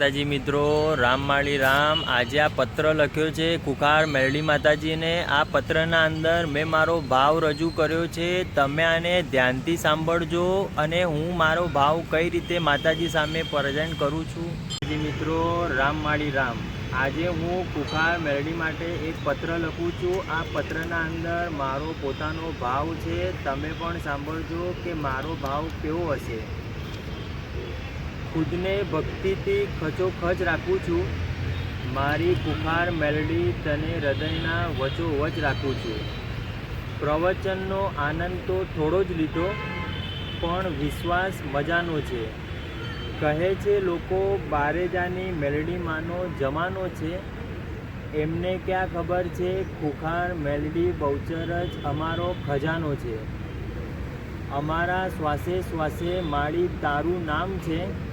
માતાજી મિત્રો, રામ માળી રામ. આજે આ પત્ર લખ્યો છે કુખાર મેરડી માતાજીને. આ પત્રના અંદર મેં મારો ભાવ રજૂ કર્યો છે. તમે આને ધ્યાનથી સાંભળજો અને હું મારો ભાવ કઈ રીતે માતાજી સામે પ્રેઝન્ટ કરું છું. માતાજી મિત્રો, રામ માળી રામ. આજે હું કુખાર મેરડી માટે એક પત્ર લખું છું. આ પત્રના અંદર મારો પોતાનો ભાવ છે. તમે પણ સાંભળજો કે મારો ભાવ કેવો હશે. ખુદને ભક્તિથી ખચોખચ રાખું છું. મારી કુખાર મેલડી તને હૃદયના વચોવચ રાખું છું. પ્રવચનનો આનંદ તો થોડો જ લીધો, પણ વિશ્વાસ મજાનો છે. કહે છે, લોકો બારેજાની મેલડીમાંનો જમાનો છે. એમને ક્યાં ખબર છે ખુખાર મેલડી બહુચર જ અમારો ખજાનો છે. અમારા શ્વાસે શ્વાસે માળી તારું નામ છે.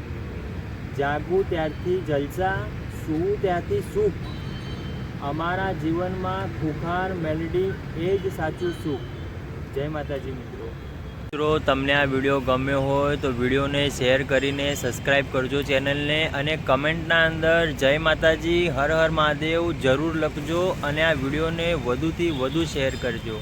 જાગું ત્યારથી જલસા, સૂવું ત્યાંથી સુખ અમારા જીવનમાં ખુખાર મેલડી એ જ સાચું સુખ જય માતાજી મિત્રો. મિત્રો, તમને આ વીડિયો ગમ્યો હોય તો વિડીયોને શેર કરીને સબસ્ક્રાઈબ કરજો ચેનલને અને કમેન્ટના અંદર જય માતાજી, હર હર મહાદેવ જરૂર લખજો અને આ વિડીયોને વધુથી વધુ શેર કરજો.